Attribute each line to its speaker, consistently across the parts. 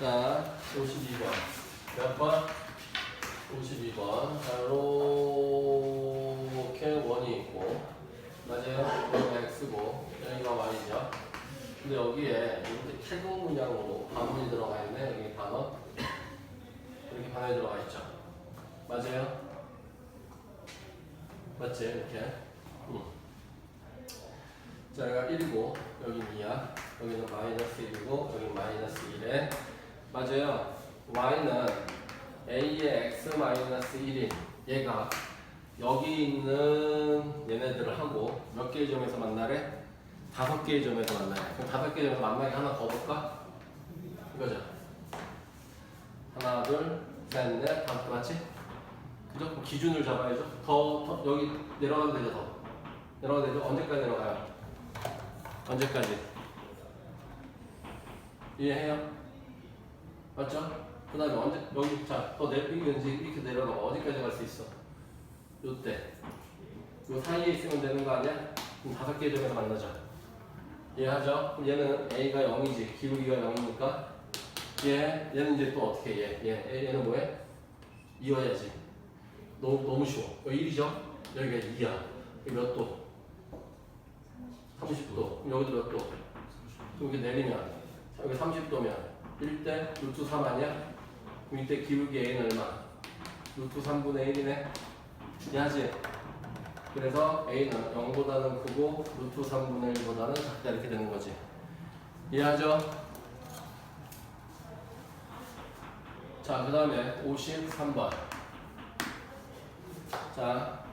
Speaker 1: 자, 52번. 몇 번? 52번. 자, 이렇게 원이 있고. 맞아요? 여기가 x고, 여기가 y죠. 근데 여기에 이렇게 태국 문양으로 반문이 들어가 있네. 여기 반원. 이렇게 반에 들어가 있죠. 맞아요? 맞지? 이렇게. 응. 자, 여기가 1이고, 여기는 2야. 여기는 마이너스 1이고, 여기는 마이너스 1에. 맞아요. y는 a의 x 마이너스 1인 얘가 여기 있는 얘네들을 하고 몇 개의 점에서 만나래? 다섯 개의 점에서 만나래. 그럼 다섯 개의 점에서 만나게 하나 더 볼까? 이거죠. 하나, 둘, 셋, 넷, 다섯 개 맞지? 그죠? 기준을 잡아야죠. 더, 더 여기 내려가면 되죠. 더 내려가면 되죠. 언제까지 내려가요? 언제까지? 이해해요? 맞죠? 그 다음에 언제 여기 자더 내리면 이제 이렇게 내려가 어디까지 갈 수 있어? 요때 요 사이에 있으면 되는 거 아니야? 그럼 다섯 개의 점에서 만나자 이해하죠? 그럼 얘는 A가 0이지 기울기가 0이니까 얘 얘는 이제 또 어떻게 얘? 얘 얘- 얘는 뭐해? 이어야지 너무 너무 쉬워 여기 1이죠? 여기가 2야 여기 몇 도? 30도 그럼 여기도 몇 도? 이렇게 내리면 여기 30도면 1대 루트 3 아니야? 그럼 이때 기울기 A는 얼마? 루트 3분의 1이네 이해하지? 그래서 A는 0보다는 크고 루트 3분의 1보다는 작다 이렇게 되는 거지 이해하죠? 자, 그 다음에 53번 자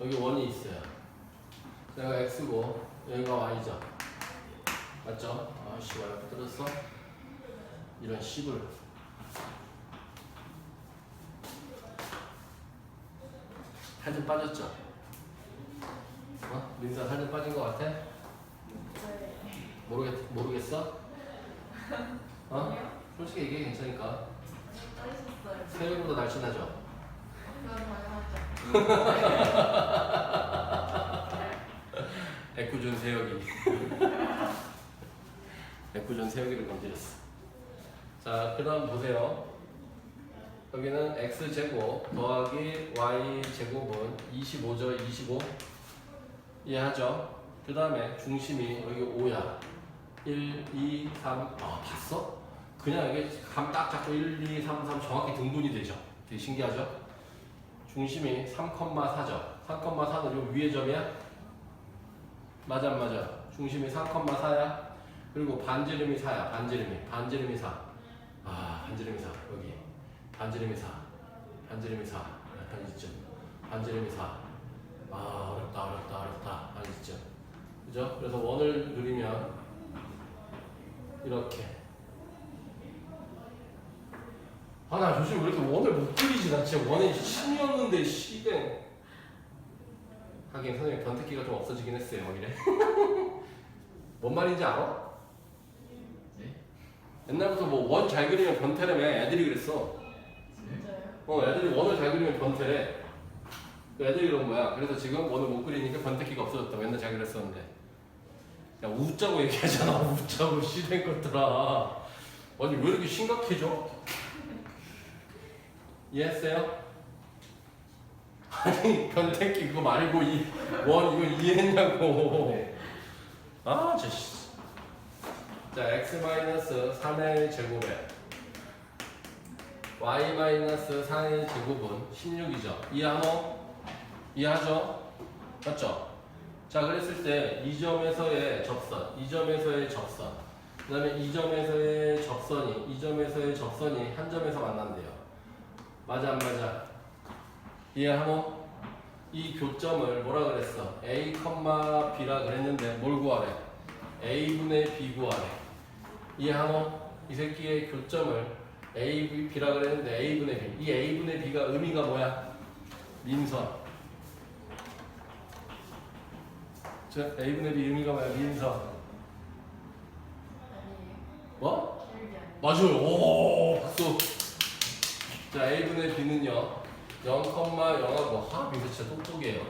Speaker 1: 여기 원이 있어요 여기가 X고 여기가 Y죠 맞죠? 아씨 왜 이렇게 들었어? 이런 10을 살좀 빠졌죠? 어? 민서 살좀 빠진 것 같아? 모르겠, 모르겠어? 어? 솔직히 얘기해 괜찮으니까 세영보다 날씬하죠? 애꿎은 세혁이 애꿎은 세혁이를 건드렸어 자, 그 다음 보세요. 여기는 x제곱 더하기 y제곱은 25죠, 25. 이해하죠? 그 다음에 중심이 여기 5야. 1, 2, 3. 아, 봤어? 그냥 이게 감 딱 잡고 1, 2, 3, 3 정확히 등분이 되죠. 되게 신기하죠? 중심이 3,4죠. 3,4는 요 위에 점이야? 맞아, 안 맞아. 중심이 3,4야. 그리고 반지름이 4야. 반지름이. 반지름이 4. 아, 반지름이 4. 여기. 반지름이 4. 반지름이 4. 반지점. 반지름이 4. 아, 어렵다, 어렵다, 어렵다. 반지점. 그죠? 그래서 원을 그리면 이렇게. 아, 나 요즘 왜 이렇게 원을 못 그리지? 나 진짜 원에 신이었는데, 시댕. 하긴 선생님 변태기가 좀 없어지긴 했어요, 이래. 뭔 말인지 알아? 옛날부터 뭐 원 잘 그리면 변태라며 애들이 그랬어. 어, 애들이 원을 잘 그리면 변태래. 그 애들이 그런 거야. 그래서 지금 원을 못 그리니까 변태기가 없어졌다고 옛날 잘 그랬었는데. 야, 웃자고 얘기하잖아. 웃자고 시된 것들아. 아니, 왜 이렇게 심각해져? 이해했어요? 아니, 변태기 그거 말고 이 원 이거 이해했냐고. 아, 저 씨. 자, x-3의 제곱에 y-4의 제곱은 16이죠. 이해하노? 이해하죠? 맞죠? 자, 그랬을 때 이 점에서의 접선, 이 점에서의 접선, 그 다음에 이 점에서의 접선이, 이 점에서의 접선이 한 점에서 만난대요. 맞아, 안 맞아? 이해하노? 이 교점을 뭐라 그랬어? A, B라 그랬는데 뭘 구하래? A분의 B 구하래. 이해하노? 이 새끼의 교점을 A, B라 그랬는데 A분의 B. 이 A분의 B가 의미가 뭐야? 민선. 저 A분의 B 의미가 뭐야? 민선. 뭐? 맞아요. 오, 박수. 자, A분의 B는요. 0,0하고 하 민서 진짜 똑똑해요.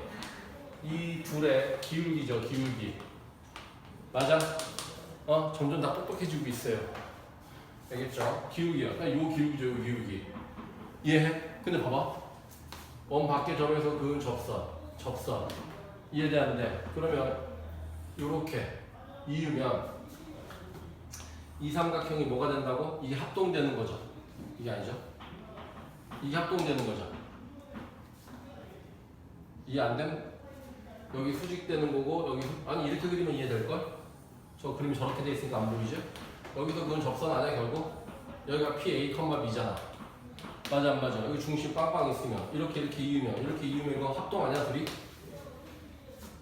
Speaker 1: 이 둘의 기울기죠, 기울기. 맞아? 어 점점 다 똑똑해지고 있어요. 알겠죠? 기울기야. 그냥 요 기울기죠, 요 기울기. 이해해? 근데 봐봐. 원 밖에 점에서 그은 접선, 접선. 이해되는데 그러면 요렇게 이으면 이 삼각형이 뭐가 된다고? 이게 합동되는 거죠. 이게 아니죠? 이게 합동되는 거죠. 이해 안 되면 여기 수직되는 거고 여기 수- 아니 이렇게 그리면 이해될 걸? 저 그림이 저렇게 돼 있으니까 안 보이죠? 여기서 그건 접선 아니야 결국? 여기가 P, A, B잖아. 맞아 안 맞아? 여기 중심 빵빵 있으면 이렇게 이렇게 이으면 이렇게 이으면 이거 합동 아니야 둘이?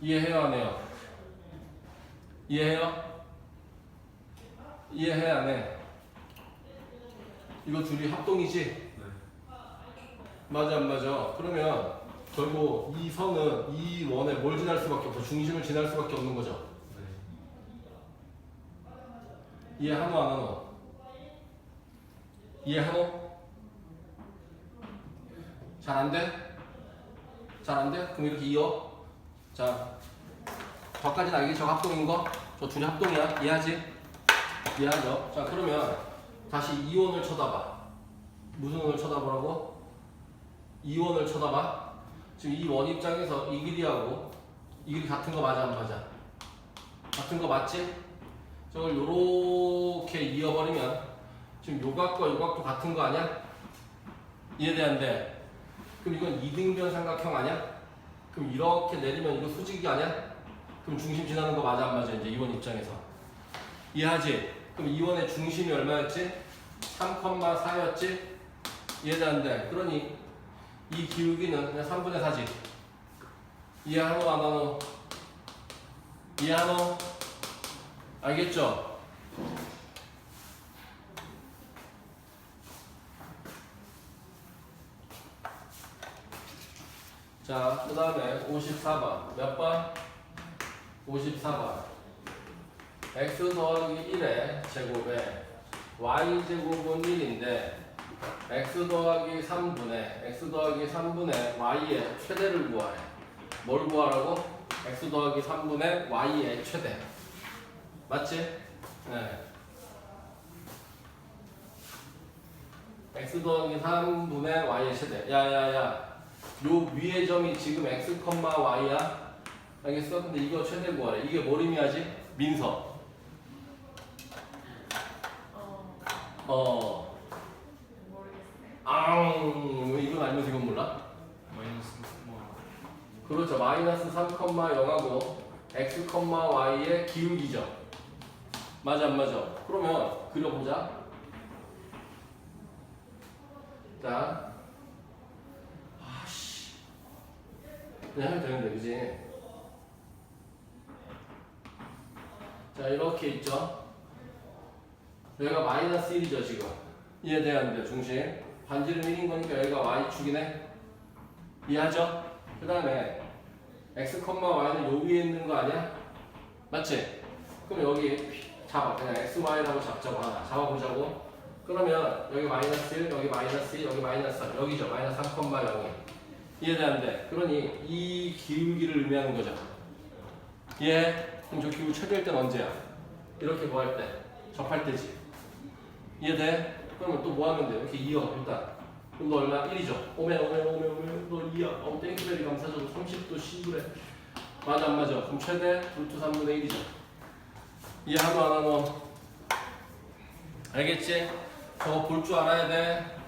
Speaker 1: 이해해요 안 해요? 이해해요? 이해해 안 해? 이거 둘이 합동이지? 맞아 안 맞아? 그러면 결국 이 선은 이 원에 뭘 지날 수밖에 없어 중심을 지날 수밖에 없는 거죠 이해하노 안 하노? 이해하노? 잘 안 돼? 잘 안 돼? 그럼 이렇게 이어 자 저까지는 알겠죠? 합동인 거? 저 둘이 합동이야 이해하지? 이해하죠? 자 그러면 다시 이원을 쳐다봐 무슨 원을 쳐다보라고? 이원을 쳐다봐 지금 이 원 입장에서 이 길이하고 이 길이 같은 거 맞아 안 맞아? 같은 거 맞지? 저걸 요렇게 이어버리면 지금 요각과 요각도 같은 거 아니야? 이해되는데 그럼 이건 이등변 삼각형 아니야? 그럼 이렇게 내리면 이거 수직이 아니야? 그럼 중심 지나는 거 맞아 안 맞아 이제 이원 입장에서 이해하지? 그럼 이원의 중심이 얼마였지? 3,4였지? 이해되는데 그러니 이 기울기는 그냥 3분의 4지 이해하노 안 하노? 이해하노? 알겠죠? 자, 그 다음에 54번. 몇 번? 54번. x 더하기 1의 제곱에 y 제곱은 1인데 x 더하기 3분의 x 더하기 3분의 y의 최대를 구하래. 뭘 구하라고? x 더하기 3분의 y의 최대. 맞지? 네. x 더하기 3분의 y의 최대. 야야야. 요 위의 점이 지금 x, y야. 알겠어? 근데 이거 최대 구하래. 이게 뭘 의미하지? 민서.
Speaker 2: 어,
Speaker 1: 어. 왜 이건 알면서 이건 몰라?
Speaker 3: 마이너스 뭐
Speaker 1: 그렇죠. 마이너스 3,0하고 x, y의 기울기죠. 맞아 안 맞아? 그러면 그려보자. 자. 아씨. 그냥 하면 되는데, 그지? 자, 이렇게 있죠. 여기가 마이너스 1이죠, 지금. 이해돼야하는데 중심. 반지름 1인 거니까 여기가 y축이네. 이해하죠? 그 다음에 x, y는 요 위에 있는 거 아니야? 맞지? 그럼 여기 잡아. 그냥 x, y라고 잡자고 하나. 잡아보자고. 그러면 여기 마이너스 1, 여기 마이너스 2, 여기 마이너스 3. 여기죠. 마이너스 3,0. 이해되는데? 그러니 이 기울기를 의미하는 거죠. 이해? 그럼 저 기울기 최대일 땐 언제야? 이렇게 뭐 할 때? 접할 때지. 이해돼? 그러면 또 뭐 하면 돼? 이렇게 이어 일단. 그럼 너 얼마? 1이죠? 오메 오메 오메 오메 너 2야. 어 땡큐베리 감사줘도 30도 C그래. 맞아 안 맞아? 그럼 최대 루트 3분의 1이죠. 이해하노 안 하노? 알겠지? 저거 볼 줄 알아야 돼.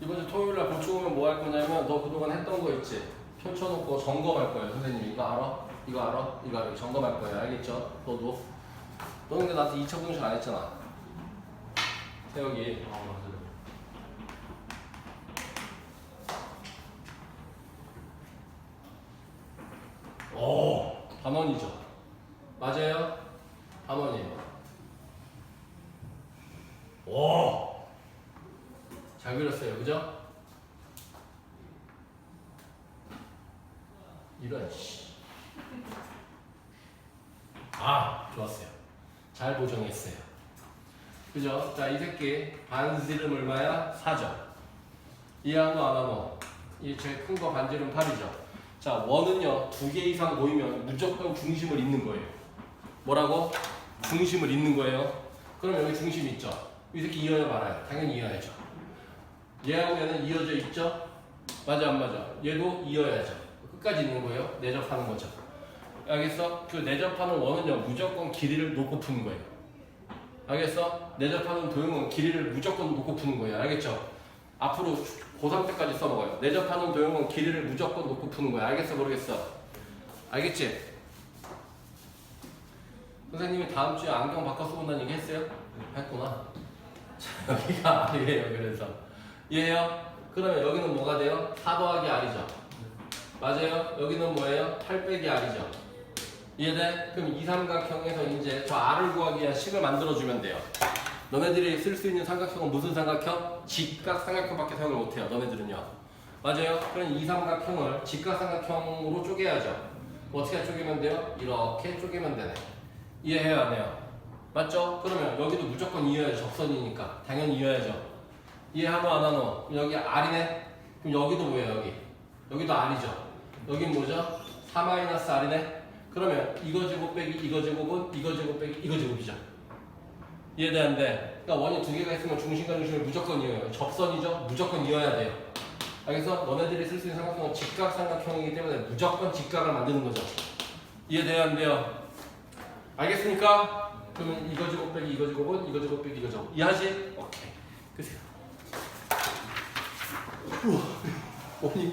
Speaker 1: 이번 주 토요일 날 보충 오면 뭐 할 거냐면 너 그동안 했던 거 있지? 펼쳐놓고 점검할 거예요. 선생님 이거 알아? 이거 알아? 이거 알아? 점검할 거예요. 알겠죠? 너도. 너 근데 나한테 2차 공식 안 했잖아. 태혁이.
Speaker 3: 아 맞아요.
Speaker 1: 오, 반원이죠. 맞아요? 반원이에요. 오, 잘 그렸어요, 그죠? 이런 씨. 아, 좋았어요. 잘 보정했어요. 그죠? 자, 이 새끼 반지름 얼마야? 4죠. 이해하노 안 하노? 이 제일 큰 거 반지름 8이죠. 자, 원은요, 두 개 이상 모이면 무조건 중심을 잇는 거예요. 뭐라고? 중심을 잇는 거예요. 그럼 여기 중심 있죠. 이 새끼 이어야 말아요. 당연히 이어야죠. 얘하고 얘는 이어져 있죠. 맞아 안 맞아? 얘도 이어야죠. 끝까지 있는 거예요. 내접하는 거죠. 알겠어? 그 내접하는 원은요 무조건 길이를 놓고 푸는 거예요. 알겠어? 내접하는 도형은 길이를 무조건 놓고 푸는 거예요. 알겠죠? 앞으로 고3 때까지 써먹어요. 내접하는 도형은 길이를 무조건 놓고 푸는 거야. 알겠어? 모르겠어? 알겠지? 선생님이 다음 주에 안경 바꿔 쓰고 온다는 얘기 했어요? 했구나. 자, 여기가 R이에요. 그래서. 이해요? 그러면 여기는 뭐가 돼요? 4 더하기 R이죠. 맞아요? 여기는 뭐예요? 8 빼기 R이죠. 이해돼? 그럼 이 삼각형에서 이제 저 R을 구하기 위한 식을 만들어주면 돼요. 너네들이 쓸 수 있는 삼각형은 무슨 삼각형? 직각 삼각형밖에 사용을 못해요. 너네들은요. 맞아요? 그럼 이 삼각형을 직각 삼각형으로 쪼개야죠. 어떻게 쪼개면 돼요? 이렇게 쪼개면 되네. 이해해요? 안 해요? 맞죠? 그러면 여기도 무조건 이어야죠. 접선이니까. 당연히 이어야죠. 이해하노 안 하노? 여기 R이네? 그럼 여기도 뭐예요? 여기? 여기도 R이죠. 여긴 뭐죠? 4-R이네? 그러면 이거 제곱 빼기 이거 제곱은 이거 제곱 빼기 이거 제곱이죠. 이해되는데 그러니까 원이 두 개가 있으면 중심과 중심을 무조건 이어요. 접선이죠. 무조건 이어야 돼요. 알겠어? 너네들이 쓸 수 있는 삼각형은 직각 삼각형이기 때문에 무조건 직각을 만드는 거죠. 이해돼야 안 돼요? 알겠습니까? 그러면 이거 제곱 빼기 이거 제곱은 이거 제곱 빼기 이거 제곱 이해하지? 오케이. 끝이야. 우와. 원이